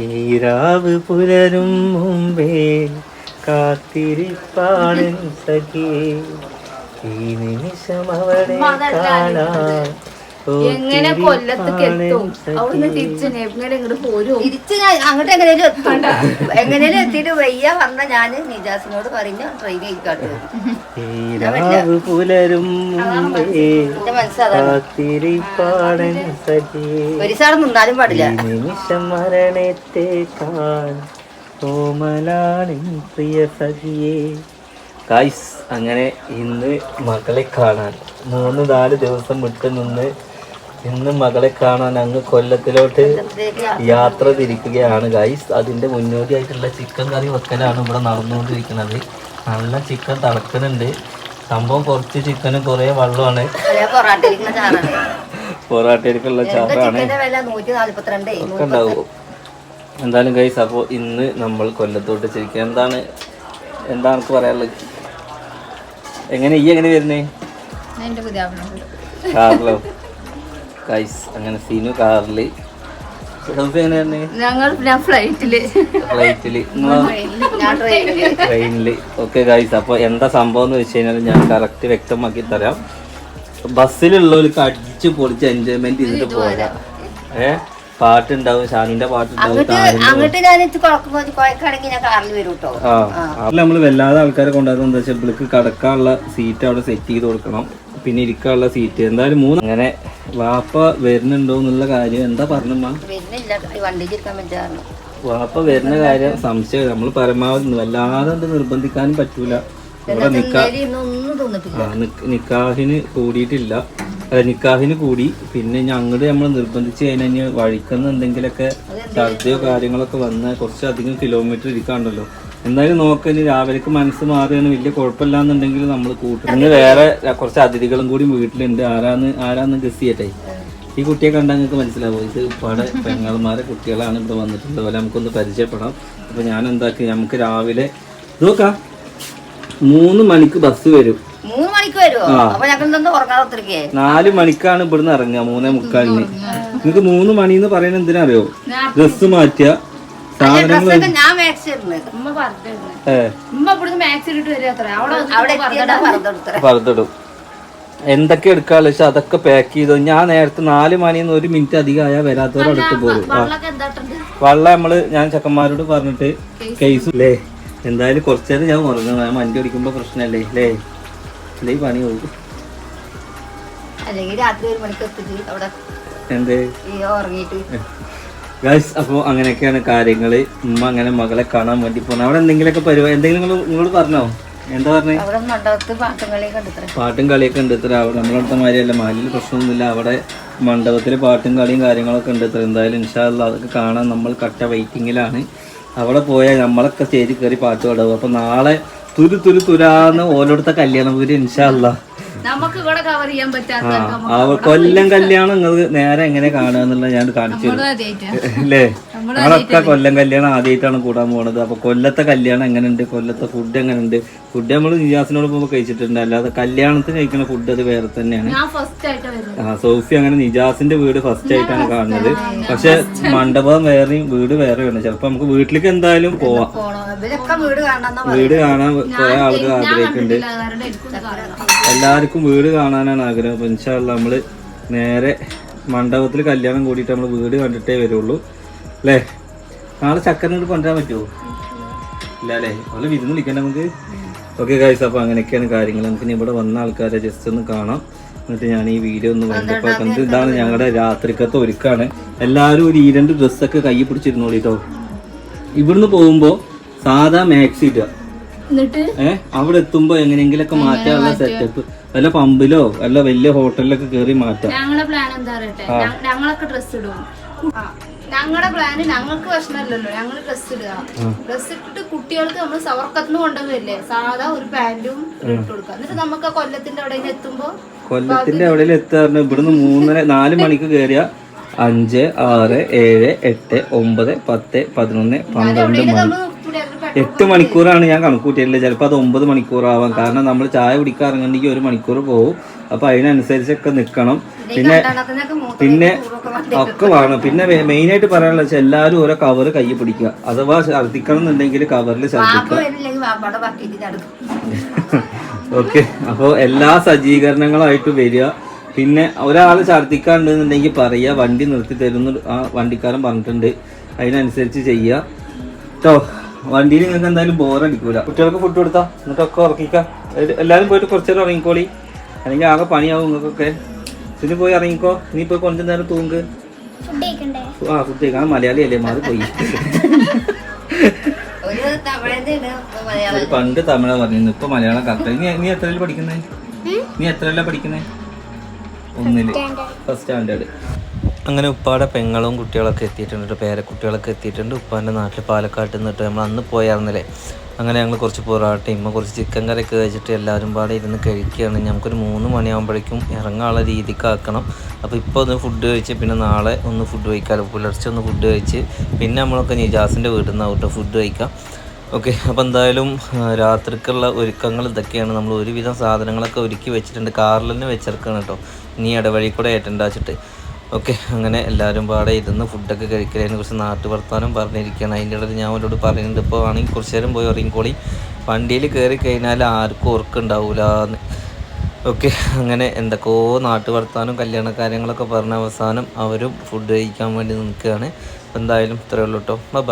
ഈരാവ് പുലരും മുമ്പേ കാത്തിരിപ്പാണ് സഖി. ഈ നിമിഷം അവളെ കാണാൻ എങ്ങനെ കൊല്ലത്തേക്ക് എത്തും അവിടുന്ന് തിരിച്ച് എങ്ങനെ ഇങ്ങോട്ട് പോരും? തിരിച്ച് ഞാൻ അങ്ങോട്ട് എങ്ങനെയും എത്തും. എങ്ങനെയും എത്തിയിട്ട് വയ്യ വന്ന ഞാൻ നിജാസിനോട് പറഞ്ഞു ട്രെയിൻ സഖി ഒരു സാറ് നിന്നാലും പാടില്ല. നിമിഷം മരണത്തെക്കാൾ കോമലാണ് പ്രിയ സഖിയേ. കായ്സ് അങ്ങനെ ഇന്ന് മകളെ കാണാൻ മൂന്ന് നാല് ദിവസം വിട്ടു നിന്ന് ഇന്ന് മകളെ കാണാൻ അങ്ങ് കൊല്ലത്തിലോട്ട് യാത്ര തിരിക്കുകയാണ്. ഗൈസ് അതിന്റെ മുന്നോടിയായിട്ടുള്ള ചിക്കൻ കറി വെക്കലാണ് ഇവിടെ നടന്നുകൊണ്ടിരിക്കുന്നത്. നല്ല ചിക്കൻ തളക്കുന്നുണ്ട് സംഭവം കുറച്ച് ചിക്കനും കുറേ വെള്ളമാണ്. പൊറാട്ടയിലേക്കുള്ള എന്താ ചാറാണ്. ഒക്കെ ഉണ്ടാവും. എന്തായാലും ഗൈസ് അപ്പോൾ ഇന്ന് നമ്മൾ കൊല്ലത്തോട്ട് ചിരിക്കുക എന്താണ്? എന്താണ് എനിക്ക് പറയാനുള്ളത്? എങ്ങനെ ഈ എങ്ങനെ വരുന്നേ? കാറിലോ ഗൈസ് അങ്ങനെ സീനു എങ്ങനെ ഞങ്ങൾ ഞാൻ ഫ്ലൈറ്റിൽ. ഫ്ലൈറ്റിൽ. ട്രെയിനിൽ. ഓക്കെ ഗൈസ് അപ്പോൾ എന്താ സംഭവം എന്ന് വെച്ച് കഴിഞ്ഞാൽ ഞാൻ കറക്റ്റ് വ്യക്തമാക്കി തരാം. ബസ്സിലുള്ളവർക്ക് അടിച്ച് പൊളിച്ച് എൻജോയ്മെന്റ് ചെയ്തിട്ട് പോരാം. ഏ? പാട്ടുണ്ടാവും ഷാനിന്റെ പാട്ടുണ്ടാവും കാറിൽ നമ്മൾ വല്ലാതെ ആൾക്കാരെ കൊണ്ടുവരുന്നത് എന്താ വെച്ചാൽ ഇവർക്ക് കടക്കാനുള്ള സീറ്റ് അവിടെ സെറ്റ് ചെയ്ത് കൊടുക്കണം. പിന്നെ ഇരിക്കാനുള്ള സീറ്റ് എന്തായാലും മൂന്ന് അങ്ങനെ വാപ്പ വരുന്നുണ്ടോ എന്നുള്ള കാര്യം എന്താ പറഞ്ഞമ്മ? വരുന്നില്ല. വണ്ടിയിൽ ഇരിക്കാൻ പറ്റാറുണ്ട് വാപ്പ വരുന്ന കാര്യം സംശയം. നമ്മൾ പരമാവധി വല്ലാതെ നിർബന്ധിക്കാനും പറ്റൂല. ഇവിടെ നിക്കാ ആ നിക്കാഹിന് കൂടിയിട്ടില്ല. അല്ല നിക്കാഹിന് കൂടി. പിന്നെ ഇനി അങ്ങോട്ട് നമ്മൾ നിർബന്ധിച്ച് കഴിഞ്ഞാൽ വഴിക്കുന്ന എന്തെങ്കിലുമൊക്കെ ഛർദിയോ കാര്യങ്ങളൊക്കെ വന്ന് കുറച്ചധികം കിലോമീറ്റർ ഇരിക്കാണ്ടല്ലോ. എന്തായാലും നോക്കൽ ഇനി രാവിലേക്ക് മനസ്സ് മാറുകയാണ്. വലിയ കുഴപ്പമില്ല എന്നുണ്ടെങ്കിൽ നമ്മൾ കൂട്ടുന്നത് വേറെ കുറച്ച് അതിഥികളും കൂടി വീട്ടിലുണ്ട്. ആരാന്ന് ആരാന്ന് ഗസ് ചെയ്യട്ടെ. ഈ കുട്ടിയെ കണ്ടാൽ നിങ്ങൾക്ക് മനസ്സിലാവും? ഇത് ഉപ്പാടെ പെങ്ങന്മാരെ കുട്ടികളാണ് ഇവിടെ വന്നിട്ടുള്ളത്. അതുപോലെ നമുക്കൊന്ന് പരിചയപ്പെടാം. അപ്പോൾ ഞാൻ എന്താക്കി നമുക്ക് രാവിലെ നോക്കാം. മൂന്ന് മണിക്ക് ബസ് വരും. മൂന്ന് മണിക്ക് വരുമോ അപ്പൊ ഞങ്ങൾ എന്താ ഉറങ്ങാതെ ഒത്തിരിക്കേ? നാല് മണിക്കാണ് ഇവിടുന്ന് ഇറങ്ങുക മൂന്നേ മുക്കാലിന്. നിങ്ങൾക്ക് മൂന്ന് മണി എന്ന് പറയുന്നത് എന്തിനാ അറിയോ? ഡ്രസ് മാറ്റുക. സാധനങ്ങൾ ഡ്രസ്സൊക്കെ ഞാൻ മാക്സ് ഉമ്മ പറഞ്ഞിരുന്നു. ഏ. ഉമ്മ ഇവിടുന്ന് മാക്സ് ഇട്ടിട്ട് വരിക അത്ര. അവിടെ അവിടെ എത്തിയാ പറഞ്ഞെടുത്തത് പറഞ്ഞിടും. എന്തൊക്കെ വെച്ചാൽ അതൊക്കെ പാക്ക് ചെയ്തു ഞാൻ നേരത്തെ നാല് മണിന്ന് ഒരു മിനിറ്റ് അധികം ആയാൽ വരാത്തവരടുത്ത് പോകും വള്ള നമ്മൾ ഞാൻ ചെക്കന്മാരോട് പറഞ്ഞിട്ട് കേസ് അല്ലേ എന്തായാലും കുറച്ചേരം ഞാൻ ഉറങ്ങണം. ഞാൻ വണ്ടി ഓടിക്കുമ്പോ പ്രശ്നമല്ലേ അല്ലേ അല്ലേ പണി പോകും. അല്ലെങ്കിൽ രാത്രി ഒരു മണിക്ക് എത്തിച്ച് അവിടെ എന്തേ? ഈ ഉറങ്ങിയിട്ട്. ഗൈസ് അപ്പോൾ അങ്ങനെയൊക്കെയാണ് കാര്യങ്ങൾ ഉമ്മ അങ്ങനെ മകളെ കാണാൻ വേണ്ടി പോകുന്നത് അവിടെ എന്തെങ്കിലുമൊക്കെ പരിപാടി എന്തെങ്കിലും നിങ്ങൾ നിങ്ങൾ പറഞ്ഞോ? എന്താ പറഞ്ഞേ? അവിടെ മണ്ഡപത്ത് പാട്ടും കളിയൊക്കെ ഉണ്ട് ഇത്ര. അവിടെ നമ്മളടുത്ത മാതിരിയല്ല. മാലിൽ പ്രശ്നമൊന്നുമില്ല. അവിടെ മണ്ഡപത്തിൽ പാട്ടും കളിയും കാര്യങ്ങളൊക്കെ ഉണ്ട് ഇത്ര. എന്തായാലും ഇൻഷാല്ല അതൊക്കെ കാണാൻ നമ്മൾ കട്ട വെയിറ്റിങ്ങിലാണ്. അവിടെ പോയാൽ നമ്മളൊക്കെ സ്റ്റേജിൽ കയറി പാട്ട് പാടും. അപ്പോൾ നാളെ തുരു തുരു തുരാന്ന് ഓരോടുത്ത കല്യാണം പൂരി ഇൻഷാല്ല ഇവിടെ കവർ ചെയ്യാൻ പറ്റാത്ത അവ കൊല്ലം കല്യാണം നിങ്ങൾ നേരെ എങ്ങനെ കാണുക ഞാൻ കാണിച്ചു അല്ലേ നമ്മളൊക്കെ കൊല്ലം കല്യാണം ആദ്യമായിട്ടാണ് കൂടാൻ പോണത്. അപ്പൊ കൊല്ലത്തെ കല്യാണം എങ്ങനെയുണ്ട്? കൊല്ലത്തെ ഫുഡ് എങ്ങനെയുണ്ട്? ഫുഡ് നമ്മൾ നിജാസിനോട് പോകുമ്പോൾ കഴിച്ചിട്ടുണ്ട്. അല്ലാതെ കല്യാണത്തിന് കഴിക്കുന്ന ഫുഡ് അത് വേറെ തന്നെയാണ്. ആ സോഫി അങ്ങനെ നിജാസിന്റെ വീട് ഫസ്റ്റ് ആയിട്ടാണ് കാണുന്നത്. പക്ഷെ മണ്ഡപം വേറെയും വീട് വേറെ വേണം ചിലപ്പോ നമുക്ക് വീട്ടിലേക്ക് എന്തായാലും പോവാം. വീട് കാണാൻ കുറെ ആളുകൾ ആഗ്രഹിക്കുന്നുണ്ട്. എല്ലാവർക്കും വീട് കാണാനാണ് ആഗ്രഹം. അപ്പൊ ഇൻഷാല്ല നമ്മൾ നേരെ മണ്ഡപത്തിൽ കല്യാണം കൂടിയിട്ട് നമ്മൾ വീട് കണ്ടിട്ടേ വരുള്ളൂ. അല്ലേ? നാളെ ചക്കനോട് കൊണ്ടുവരാൻ പറ്റുമോ ഇല്ല അല്ലേ? അവളെ വിരുന്ന് വിളിക്കണ്ട നമുക്ക്. ഓക്കെ ഗൈസ് അപ്പൊ അങ്ങനെയൊക്കെയാണ് കാര്യങ്ങൾ നമുക്ക് ഇനി ഇവിടെ വന്ന ആൾക്കാരെ ജസ്റ്റ് ഒന്ന് കാണാം. എന്നിട്ട് ഞാൻ ഈ വീഡിയോ ഒന്ന് വന്നപ്പോക്കുന്നത് ഇതാണ് ഞങ്ങളുടെ രാത്രിക്കത്തെ ഒരുക്കാണ്. എല്ലാവരും ഒരു ഈ രണ്ട് ഡ്രസ്സൊക്കെ കൈ പിടിച്ചിരുന്നോളൂ കേട്ടോ ഇവിടുന്ന് പോകുമ്പോ സാധാ മാക്സി ഇടുക. ഏഹ് അവിടെ എത്തുമ്പോ എങ്ങനെയെങ്കിലൊക്കെ മാറ്റാനുള്ള സെറ്റപ്പ് വല്ല പമ്പിലോ അല്ല വലിയ ഹോട്ടലിലൊക്കെ കയറി മാറ്റാം. ഞങ്ങളുടെ പ്ലാൻ എന്താ പറയട്ടെ ഞങ്ങളൊക്കെ ഡ്രസ് ഇടും. ഞങ്ങളുടെ പ്ലാന് ഞങ്ങൾക്ക് പ്രശ്നമില്ലല്ലോ. ഞങ്ങൾ ഡ്രസ് ഇടുക. ഡ്രസ് ഇട്ടിട്ട് കുട്ടികൾക്ക് നമ്മൾ സവർക്കത്തിന് കൊണ്ടുവരില്ലേ സാധാ ഒരു പാന്റും ഇട്ട് കൊടുക്കാം എന്നിട്ട് നമുക്ക് കൊല്ലത്തിന്റെ അവിടെ എത്തുമ്പോ കൊല്ലത്തിന്റെ അവിടെ എത്താറുണ്ട് ഇവിടുന്ന് മൂന്നര നാല് മണിക്ക് കയറിയ അഞ്ച് ആറ് ഏഴ് എട്ട് ഒമ്പത് പത്ത് പതിനൊന്ന് പന്ത്രണ്ട് മണി. എട്ട് മണിക്കൂറാണ് ഞാൻ കണക്കൂട്ടിയിട്ടില്ല ചിലപ്പോൾ അത് ഒമ്പത് മണിക്കൂറാവാം. കാരണം നമ്മൾ ചായ കുടിക്കാൻ ഇറങ്ങണമെങ്കിൽ ഒരു മണിക്കൂർ പോകും അപ്പം അതിനനുസരിച്ചൊക്കെ നിൽക്കണം പിന്നെ പിന്നെ ഒക്കെ വേണം. പിന്നെ മെയിനായിട്ട് പറയാനുള്ള വെച്ചാൽ എല്ലാവരും ഓരോ കവർ കൈ പിടിക്കുക. അഥവാ ഛർദിക്കണം എന്നുണ്ടെങ്കിൽ കവറിൽ ഛർദ്ദിക്കുക. ഓക്കെ. അപ്പോൾ എല്ലാ സജ്ജീകരണങ്ങളായിട്ട് വരിക. പിന്നെ ഒരാൾ ഛർദിക്കാണ്ടെന്നുണ്ടെങ്കിൽ പറയുക വണ്ടി നിർത്തി തരുന്ന ആ വണ്ടിക്കാരൻ പറഞ്ഞിട്ടുണ്ട്. അതിനനുസരിച്ച് ചെയ്യുക കേട്ടോ വണ്ടിയിൽ നിങ്ങൾക്ക് എന്തായാലും ബോറടിക്കൂല കുട്ടികൾക്ക് ഫുഡ് കൊടുത്താ? എന്നിട്ടൊക്കെ ഉറക്കിക്കാം. എല്ലാവരും പോയിട്ട് കുറച്ച് നേരം ഇറങ്ങിക്കോളി അല്ലെങ്കിൽ ആകെ പണിയാവും നിങ്ങൾക്കൊക്കെ. ഇതിന് പോയി ഇറങ്ങിക്കോ. നീ പോയി കുറച്ച് നേരം തൂങ്ക്. ആ ഫുഡ് കഴിക്കാൻ മലയാളി അല്ലേ? മാറി പോയി. പണ്ട് തമിഴ പറഞ്ഞിരുന്നു. ഇപ്പൊ മലയാളം കറക്റ്റ് നീ നീ പഠിക്കുന്നേ? നീ എത്രയല്ല പഠിക്കുന്നേ? ഒന്നിൽ. ഫസ്റ്റ് സ്റ്റാൻഡേർഡ് അങ്ങനെ ഉപ്പാടെ പെങ്ങളും കുട്ടികളൊക്കെ എത്തിയിട്ടുണ്ട് കേട്ടോ. പേരക്കുട്ടികളൊക്കെ എത്തിയിട്ടുണ്ട്. ഉപ്പാന്റെ നാട്ടിൽ പാലക്കാട്ട് നിന്നിട്ട് നമ്മൾ അന്ന് പോയായിരുന്നില്ലേ? അങ്ങനെ ഞങ്ങൾ കുറച്ച് പൊറാട്ടയും കുറച്ച് ചിക്കൻ കറിയൊക്കെ കഴിച്ചിട്ട് എല്ലാവരും പാടെ ഇരുന്ന് കഴിക്കുകയാണ്. ഞങ്ങൾക്കൊരു മൂന്ന് മണിയാകുമ്പോഴേക്കും ഇറങ്ങാനുള്ള രീതിക്ക് ആക്കണം. അപ്പോൾ ഇപ്പോൾ ഒന്ന് ഫുഡ് കഴിച്ച് പിന്നെ നാളെ ഒന്ന് ഫുഡ് കഴിക്കാമല്ലോ പുലർച്ചെ ഒന്ന് ഫുഡ് കഴിച്ച് പിന്നെ നമ്മളൊക്കെ നിജാസിന്റെ വീട്ടിൽ നിന്നാവും കേട്ടോ ഫുഡ് കഴിക്കാം. ഓക്കെ അപ്പോൾ എന്തായാലും രാത്രിക്കുള്ള ഒരുക്കങ്ങൾ ഇതൊക്കെയാണ്. നമ്മൾ ഒരുവിധം സാധനങ്ങളൊക്കെ ഒരുക്കി വെച്ചിട്ടുണ്ട്. കാറിൽ തന്നെ വെച്ചിരിക്കണം കേട്ടോ. ഇനി ഇടവഴി കൂടെ ഏറ്റുണ്ടാച്ചിട്ട് ഓക്കെ അങ്ങനെ എല്ലാവരും പാടെ ഇരുന്ന് ഫുഡൊക്കെ കഴിക്കലതിനെ കുറിച്ച് നാട്ടു വർത്താനം പറഞ്ഞിരിക്കുകയാണ്. അതിന്റെ ഇടയിൽ ഞാൻ അവരോട് പറയുന്നുണ്ട് ഇപ്പോൾ ആണെങ്കിൽ കുറച്ച് നേരം പോയി ഇറങ്ങിക്കോളി വണ്ടിയിൽ കയറി കഴിഞ്ഞാൽ ആർക്കും ഉറക്കുണ്ടാവില്ല എന്ന് ഓക്കെ അങ്ങനെ എന്തൊക്കെയോ നാട്ടു വർത്താനം കല്യാണ കാര്യങ്ങളൊക്കെ പറഞ്ഞ അവസാനം അവരും ഫുഡ് കഴിക്കാൻ വേണ്ടി നിൽക്കുകയാണ്. എന്തായാലും ഇത്രയേ ഉള്ളൂ കേട്ടോ ബൈ